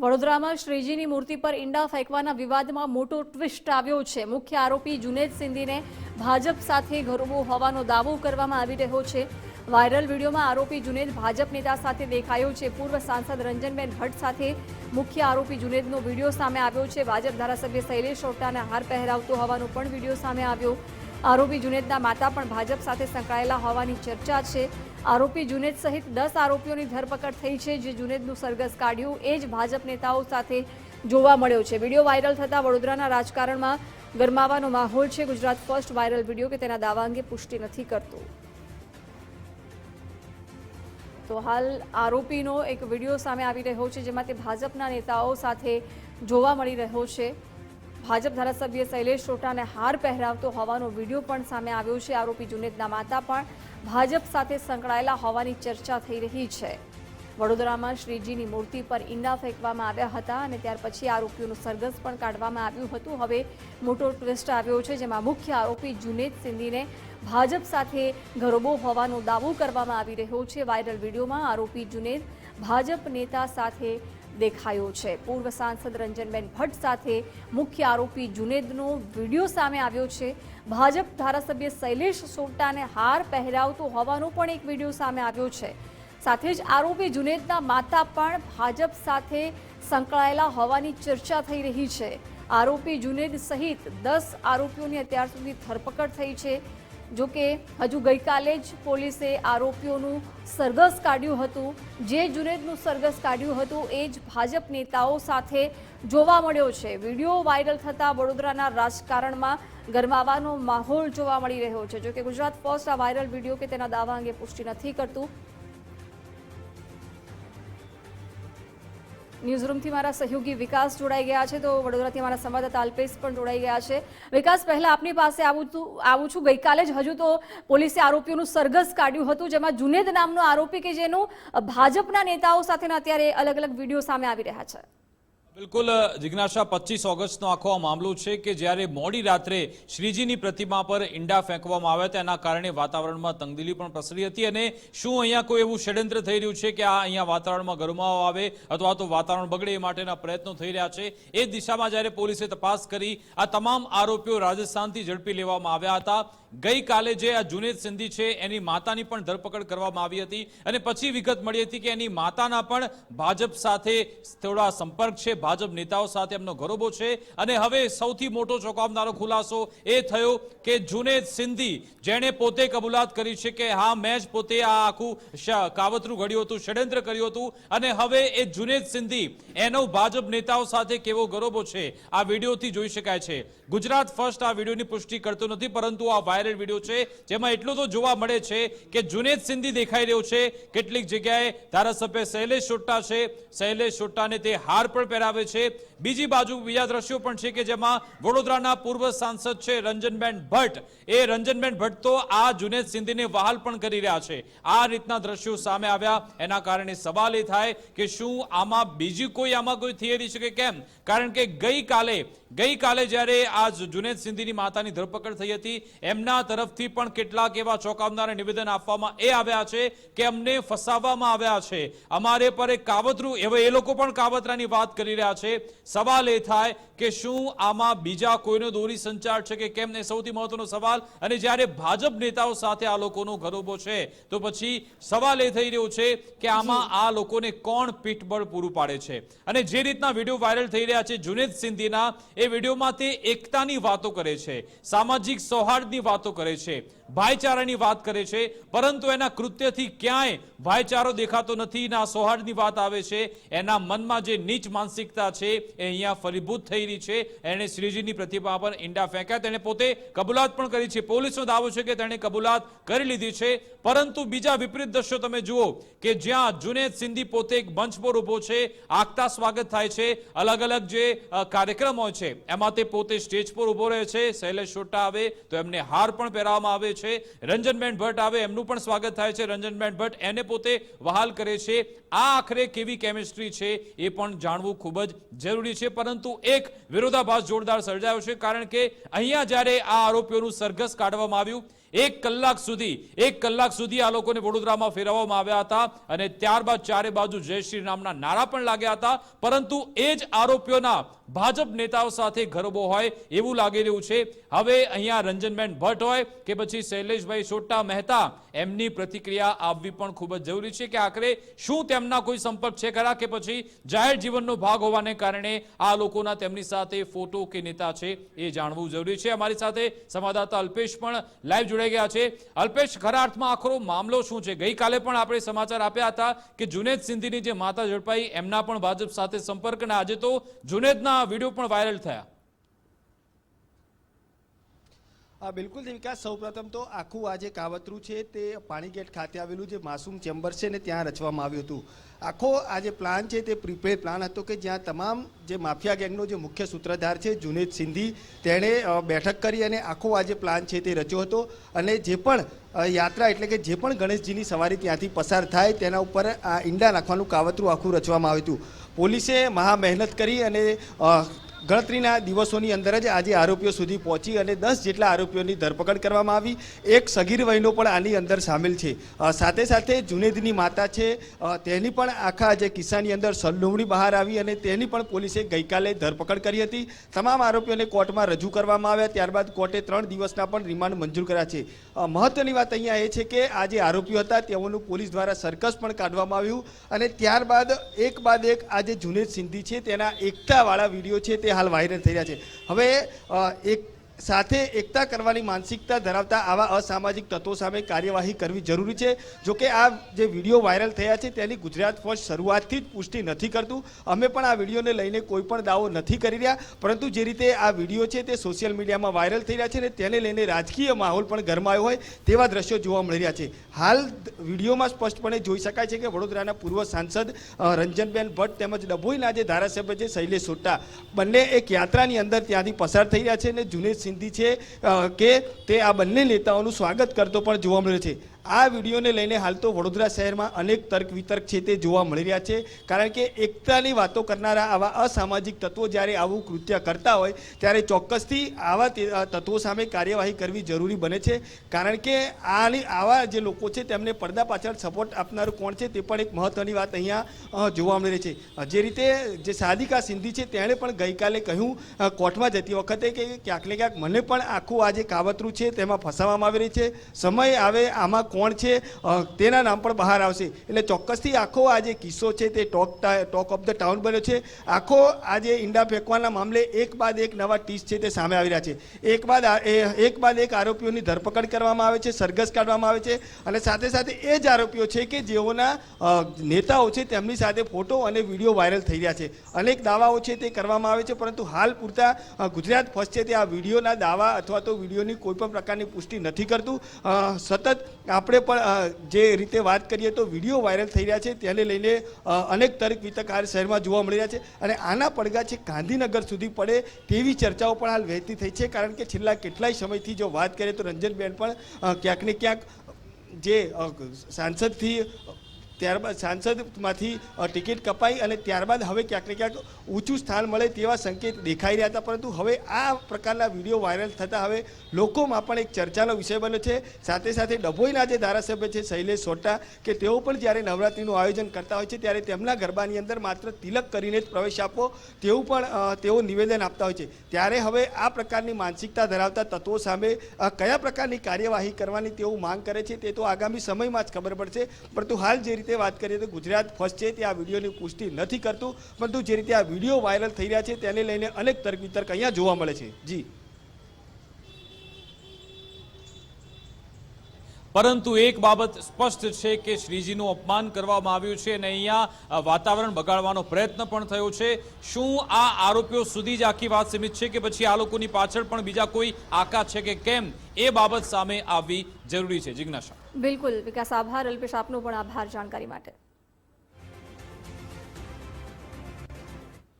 વડોદરામાં શ્રીજીની મૂર્તિ પર ઈંડા ફેંકવાના વિવાદમાં મોટો ટ્વિસ્ટ આવ્યો છે. મુખ્ય આરોપી જુનેદ સિંધીને ભાજપ સાથે ગરબો હોવાનો દાવો કરવામાં આવી રહ્યો છે. વાયરલ વિડીયોમાં આરોપી જુનેદ ભાજપ નેતા સાથે દેખાયો છે. પૂર્વ સાંસદ રંજનબેન ભટ્ટ સાથે મુખ્ય આરોપી જુનેદનો વીડિયો સામે આવ્યો છે. ભાજપ ધારાસભ્ય શૈલેષ ઓટાને હાર પહેરાવતો હોવાનો પણ વીડિયો સામે આવ્યો. આરોપી જુનેદના માતા પણ ભાજપ સાથે સંકળાયેલા હોવાની ચર્ચા છે. આરોપી જુનેદ સહિત દસ આરોપીઓની ધરપકડ થઈ છે, જે જુનેદનું સરઘસ કાઢ્યું. એ જ ભાજપ નેતાઓ સાથે જોવા મળ્યો છે. વીડિયો વાયરલ થતાં વડોદરાના રાજકારણમાં ગરમાવાનો માહોલ છે. ગુજરાત ફર્સ્ટ વાયરલ વીડિયો કે તેના દાવા અંગે પુષ્ટિ નથી કરતો. તો હાલ આરોપીનો એક વીડિયો સામે આવી રહ્યો છે, જેમાં તે ભાજપના નેતાઓ સાથે જોવા મળી રહ્યો છે. ભાજપ ધારાસભ્ય શૈલેષ ચોટાને હાર પહેરાવતો હોવાનો વીડિયો પણ સામે આવ્યો છે. આરોપી જુનેદના માતા પણ ભાજપ સાથે સંકળાયેલા હોવાની ચર્ચા થઈ રહી છે. વડોદરામાં શ્રીજીની મૂર્તિ પર ઈંડા ફેંકવામાં આવ્યા હતા અને ત્યાર પછી આરોપીઓનું સરઘસ પણ કાઢવામાં આવ્યું હતું. હવે મોટો ટ્વિસ્ટ આવ્યો છે, જેમાં મુખ્ય આરોપી જુનેદ સિંધીને ભાજપ સાથે ગરબો હોવાનો દાવો કરવામાં આવી રહ્યો છે. વાયરલ વિડીયોમાં આરોપી જુનેદ ભાજપ નેતા સાથે દેખાયો છે. પૂર્વ સાંસદ રંજનબેન ભટ્ટ સાથે મુખ્ય આરોપી જુનેદનો વીડિયો સામે આવ્યો છે. ભાજપ ધારાસભ્ય શૈલેષ સોટાને હાર પહેરાવતો હોવાનો પણ એક વીડિયો સામે આવ્યો છે. સાથે જ આરોપી જુનેદના માતા પણ ભાજપ સાથે સંકળાયેલા હોવાની ચર્ચા થઈ રહી છે. આરોપી જુનેદ સહિત દસ આરોપીઓની અત્યાર સુધી ધરપકડ થઈ છે. જો કે હજુ ગઈકાલે જ પોલીસે આરોપીઓનું સરઘસ કાઢ્યું હતું. જે જુનેદનું સરઘસ કાઢ્યું હતું એ જ ભાજપ નેતાઓ સાથે જોવા મળ્યો છે. વીડિયો વાયરલ થતાં વડોદરાના રાજકારણમાં ગરમાવાનો માહોલ જોવા મળી રહ્યો છે. જો કે ગુજરાત ફર્સ્ટ આ વાયરલ વીડિયો કે તેના દાવા અંગે પુષ્ટિ નથી કરતું. ન્યૂઝરૂમથી મારા સહયોગી વિકાસ જોડાઈ ગયા છે, તો વડોદરાથી મારા સંવાદદાતા અલ્પેશ પણ જોડાઈ ગયા છે. વિકાસ, પહેલા આપની પાસે આવું તું આવું છું. ગઈકાલે જ હજુ તો પોલીસે આરોપીઓનું સરઘસ કાઢ્યું હતું, જેમાં જુનેદ નામનો આરોપી કે જેનું ભાજપના નેતાઓ સાથેના અત્યારે અલગ અલગ વીડિયો સામે આવી રહ્યા છે. બિલકુલ જિજ્ઞાસા પચીસ ઓગસ્ટનો આખો આ મામલો છે કે જ્યારે મોડી રાત્રે શ્રીજીની પ્રતિમા પર ઈંડા ફેંકવામાં આવ્યા હતા, એના કારણે વાતાવરણમાં તંગદીલી પણ પ્રસરી હતી અને શું અહીંયા કોઈ એવું ષડયંત્ર થઈ રહ્યું છે કે આ અહીંયા વાતાવરણમાં ગરમાવો આવે અથવા તો વાતાવરણ બગડે એ માટેના પ્રયત્નો થઈ રહ્યા છે? એ દિશામાં જ્યારે પોલીસે તપાસ કરી, આ તમામ આરોપીઓ રાજસ્થાનથી ઝડપી લેવામાં આવ્યા હતા. ગઈકાલે જે આ જુનેદ સિંધી છે, એની માતાની પણ ધરપકડ કરવામાં આવી હતી. અને પછી વિગત મળી હતી કે એની માતાના પણ ભાજપ સાથે થોડા સંપર્ક છે, ભાજપ નેતાઓ સાથે એમનો ગરોબો છે. અને હવે સૌથી મોટો ચોંકાવનારો ખુલાસો એ થયો કે જુનેદ સિંધી જેણે પોતે કબૂલાત કરી છે કે હા, મેં જ પોતે આ આખું કાવતરું ઘડ્યું હતું, ષડયંત્ર કર્યું હતું. અને હવે એ જુનેદ સિંધી, એનો ભાજપ નેતાઓ સાથે કેવો ગરોબો છે, આ વિડીયોથી જોઈ શકાય છે. ગુજરાત ફર્સ્ટ આ વિડીયોની પુષ્ટિ કરતો નથી, પરંતુ આ વાયરલ વીડિયો છે, જેમાં એટલું તો જોવા મળે છે કે જુનેદ સિંધી દેખાઈ રહ્યો છે. કેટલીક જગ્યાએ ધારાસભ્ય શૈલેષ સોટ્ટા છે. શૈલેષ સોટ્ટાને તે હાર પણ પહેરાવે છે. બીજી બાજુ બીજા દ્રશ્યો પણ છે કે જેમાં વડોદરાના પૂર્વ સાંસદ છે રંજનબેન ભટ્ટ. એ રંજનબેન ભટ્ટ તો આ જુનેદ સિંધીને વહાલ પણ કરી રહ્યા છે. આ રીતના દ્રશ્યો સામે આવ્યા. એના કારણે સવાલ એ થાય કે શું આમાં બીજી કોઈ આમાં કોઈ થિયરી છે કે કેમ? કારણ કે ગઈકાલે ગઈકાલે જ્યારે આ જુનેદ સિંધીની માતાની ધરપકડ થઈ હતી એમના તરફથી પણ કેટલાક એવા ચોંકાવનારા નિવેદન આપવામાં એ આવ્યા છે કે અમને ફસાવવામાં આવ્યા છે. અમારે પર એક કાવતરું હવે એ લોકો પણ કાવતરાની વાત કરી રહ્યા છે. સવાલ એ થાય કે શું આમાં બીજા કોઈનો દોરી સંચાર છે કે કેમ? એ સૌથી મહત્વનો સવાલ અને જ્યારે ભાજપ નેતાઓ સાથે આ લોકોનો ગરોબો છે તો પછી સવાલ એ થઈ રહ્યો છે કે આમાં આ લોકોને કોણ પીઠબળ પૂરું પાડે છે? અને જે રીતના વીડિયો વાયરલ થઈ રહ્યા છે જુનેદ સિંધીના એ વિડીયોમાં તે એકતાની વાતો કરે છે સામાજિક સૌહાર્દની વાતો કરે છે. ભાઈચારાની વાત કરે છે, પરંતુ એના કૃત્યથી ક્યાંય ભાઈચારો દેખાતો નથી. ના સૌહાર્દની વાત આવે છે, એના મનમાં જે નીચ માનસિકતા છે, એ અહીંયા ફલીભૂત થઈ રહી છે. એણે શ્રીજીની પ્રતિભા પર ઈંડા ફેંક્યા. તેણે પોતે કબૂલાત પણ કરી છે. પોલીસનો દાવો છે કે તેણે કબૂલાત કરી લીધી છે. પરંતુ બીજા વિપરીત દ્રશ્યો તમે જુઓ કે જ્યાં જુનેદ સિંધી પોતે એક મંચ પર ઊભો છે આગતા સ્વાગત થાય છે. અલગ અલગ જે કાર્યક્રમ હોય છે, એમાં તે પોતે સ્ટેજ પર ઊભો રહે છે. શૈલેષ છોટા આવે તો એમને હાર પણ પહેરાવવામાં આવે છે રંજનબેન ભટ્ટ આવે, એમનું પણ સ્વાગત થાય છે. રંજનબેન ભટ્ટ એને પોતે વહાલ કરે છે. આ આખરે કેવી કેમિસ્ટ્રી છે એ પણ જાણવું ખૂબ જ જરૂરી છે. પરંતુ એક વિરોધાભાસ જોરદાર સર્જાયો છે. કારણ કે અહીંયા જ્યારે આ આરોપીઓનું સરઘસ કાઢવામાં આવ્યું એક કલાક સુધી, એક કલાક સુધી આ લોકોને વડોદરામાં ફેરવવામાં આવ્યા હતા અને ત્યારબાદ ચારે બાજુ જય શ્રી રામના નારા પણ લાગ્યા હતા. પરંતુ એ જ આરોપીઓના ભાજપ નેતાઓ સાથે ગરબો હોય એવું લાગી રહ્યું છે. હવે અહીંયા રંજનબેન ભટ્ટ હોય કે પછી શૈલેષભાઈ સોટા મહેતા, એમની પ્રતિક્રિયા આવવી પણ ખૂબ જ જરૂરી છે કે આખરે શું તેમના કોઈ સંપર્ક છે ખરા કે પછી જાહેર જીવનનો ભાગ હોવાને કારણે આ લોકોના તેમની સાથે ફોટો કે નેતા છે એ જાણવું જરૂરી છે. અમારી સાથે સંવાદદાતા અલ્પેશ પણ લાઈવ જોડાઈ ગયા છે. અલ્પેશ, ખરા અર્થમાં આખરો મામલો શું છે? ગઈકાલે પણ આપણે સમાચાર આપ્યા હતા કે જુનેદ સિંધીની જે માતા ઝડપાઈ, એમના પણ ભાજપ સાથે સંપર્ક અને આજે તો જુનેદના વીડિયો પણ વાયરલ થયા હા બિલકુલ દેવિકા સૌપ્રથમ તો આખું આ જે કાવતરું છે તે પાણીગેટ ખાતે આવેલું જે માસૂમ ચેમ્બર છે ને ત્યાં રચવામાં આવ્યું હતું. આખો આ જે પ્લાન છે તે પ્રીપેડ પ્લાન હતો કે જ્યાં તમામ જે માફિયા ગેંગનો જે મુખ્ય સૂત્રધાર છે, જુનેદ સિંધી, તેણે બેઠક કરી અને આખો આ જે પ્લાન છે તે રચ્યો હતો. અને જે પણ યાત્રા એટલે કે જે પણ ગણેશજીની સવારી ત્યાંથી પસાર થાય તેના ઉપર આ ઈંડા નાખવાનું કાવતરું આખું રચવામાં આવ્યું હતું. પોલીસે મહા મહેનત કરી અને ગણતરીના દિવસોની અંદર જ આજે આરોપીઓ સુધી પહોંચી અને દસ જેટલા આરોપીઓની ધરપકડ કરવામાં આવી. એક સગીર વયનો પણ આની અંદર સામેલ છે. સાથે સાથે જુનેદની માતા છે. તેની પણ આખા જે કિસ્સાની અંદર સંડોવણી બહાર આવી અને તેની પણ પોલીસે ગઈકાલે ધરપકડ કરી હતી. તમામ આરોપીઓને કોર્ટમાં રજૂ કરવામાં આવ્યા. ત્યારબાદ કોર્ટે ત્રણ દિવસના પણ રિમાન્ડ મંજૂર કર્યા છે. મહત્વની વાત અહીંયા એ છે કે આ જે આરોપીઓ હતા, તેઓનું પોલીસ દ્વારા સર્કસ પણ કાઢવામાં આવ્યું. અને ત્યારબાદ એક બાદ એક આ જે જુનેદ સિંધી છે. તેના એકતાવાળા વીડિયો છે. તે હાલ વાયરલ થઈ રહ્યા છે. હવે એક સાથે એકતા કરવાની માનસિકતા ધરાવતા આવા અસામાજિક તત્વો સામે કાર્યવાહી કરવી જરૂરી છે. જો કે આ જે વીડિયો વાયરલ થયા છે તેની ગુજરાત ફોજ શરૂઆતથી જ પુષ્ટિ નથી કરતું. અમે પણ આ વિડીયોને લઈને કોઈ પણ દાવો નથી કરી રહ્યા. પરંતુ જે રીતે આ વીડિયો છે તે સોશિયલ મીડિયામાં વાયરલ થઈ રહ્યા છે અને તેને લઈને રાજકીય માહોલ પણ ગરમાયો હોય તેવા દ્રશ્યો જોવા મળી રહ્યા છે. હાલ વિડીયોમાં સ્પષ્ટપણે જોઈ શકાય છે કે વડોદરાના પૂર્વ સાંસદ રંજનબેન ભટ્ટ તેમજ ડભોઈના જે ધારાસભ્ય છે શૈલેષ સોટ્ટા બંને એક યાત્રાની અંદર ત્યાંથી પસાર થઈ રહ્યા છે અને જુનેદ સિંધી છે કે તે આ બંને નેતાઓનું સ્વાગત કરતો પણ જોવા મળ્યો છે. આ વિડીયોને લઈને હાલ તો વડોદરા શહેરમાં અનેક તર્ક વિતર્ક છે તે જોવા મળી રહ્યા છે. કારણ કે એકતાની વાતો કરનારા આવા અસામાજિક તત્વો જ્યારે આવું કૃત્ય કરતા હોય, ત્યારે ચોક્કસથી આવા તત્વો સામે કાર્યવાહી કરવી જરૂરી બને છે. કારણ કે આની, આવા જે લોકો છે તેમને પડદા પાછળ સપોર્ટ આપનારું કોણ છે તે પણ એક મહત્વની વાત અહીંયા જોવા મળી રહી છે. જે રીતે જે સાધિકા સિંધી છે તેણે પણ ગઈકાલે કહ્યું કોર્ટમાં જતી વખતે કે ક્યાંક ને ક્યાંક મને પણ આખું આ જે કાવતરું છે તેમાં ફસાવવામાં આવી રહી છે. સમય આવે, આમાં કોણ છે? તેના નામ પણ બહાર આવશે. એટલે ચોક્કસથી આખો આ જે કિસ્સો છે તે talk talk of the town બન્યો છે. આખો આ જે ઈંડા ફેંકવાના મામલે એક બાદ એક નવા ટીસ છે તે સામે આવી રહ્યા છે. એક બાદ આ- એક બાદ એક આરોપીઓની ધરપકડ કરવામાં આવે છે, સરઘસ કાઢવામાં આવે છે અને સાથે સાથે એ જ આરોપીઓ છે કે જેઓના નેતાઓ છે તેમની સાથે ફોટો અને વીડિયો વાયરલ થઈ રહ્યા છે. અનેક દાવાઓ છે તે કરવામાં આવે છે, પરંતુ હાલ પૂરતા ગુજરાત ફર્સ્ટ છે તે આ વિડીયોના દાવા અથવા તો વિડીયોની કોઈપણ પ્રકારની પુષ્ટિ નથી કરતું. સતત સતત આપણે પણ જે રીતે વાત કરીએ તો વીડિયો વાયરલ થઈ રહ્યા છે, તેને લઈને અનેક તર્ક વિતર્ક શહેરમાં જોવા મળી રહ્યા છે અને આના પડઘા છે ગાંધીનગર સુધી પડે તેવી ચર્ચાઓ પણ હાલ વહેતી થઈ છે, કારણ કે છેલ્લા કેટલાય સમયથી જો વાત કરીએ તો રંજનબેન પણ ક્યાંક ને ક્યાંક જે સાંસદથી ત્યારબાદ સાંસદમાંથી ટિકિટ કપાઈ અને ત્યારબાદ હવે ક્યાંક ને ક્યાંક ઊંચું સ્થાન મળે તેવા સંકેત દેખાઈ રહ્યા હતા. પરંતુ હવે આ પ્રકારના વીડિયો વાયરલ થતાં હવે લોકોમાં પણ એક ચર્ચાનો વિષય બન્યો છે. સાથે સાથે ડભોઈના જે ધારાસભ્ય છે, શૈલેષ સોટા, કે તેઓ પણ જ્યારે નવરાત્રિનું આયોજન કરતા હોય છે, ત્યારે તેમના ગરબાની અંદર માત્ર તિલક કરીને જ પ્રવેશ આપવો તેવું પણ તેઓ નિવેદન આપતા હોય છે. ત્યારે હવે આ પ્રકારની માનસિકતા ધરાવતા તત્વો સામે કયા પ્રકારની કાર્યવાહી કરવાની તેઓ માંગ કરે છે, તે તો આગામી સમયમાં જ ખબર પડશે. પરંતુ હાલ જે રીતે વાત કરીએ તો ગુજરાત ફર્સ્ટ છે, તે આ વિડીયોની પુષ્ટિ નથી કરતું, પરંતુ જે રીતે આ વીડિયો વાયરલ થઈ રહ્યા છે, તેને લઈને અનેક તર્ક વિતર્ક અહીંયા જોવા મળે છે. જી. પરંતુ એક બાબત સ્પષ્ટ છે કે શ્રીજીનું અપમાન કરવામાં આવ્યું છે અને અહીંયા વાતાવરણ બગાડવાનો પ્રયત્ન પણ થયો છે. શું આ આરોપીઓ સુધી જ આખી વાત સીમિત છે કે પછી આ લોકોની પાછળ પણ બીજા કોઈ આકા છે કે કેમ? એ બાબત સામે આવવી જરૂરી છે. જિજ્ઞાસા. બિલકુલ વિકાસ આભાર અલ્પેશ આપનો પણ આભાર જાણકારી માટે.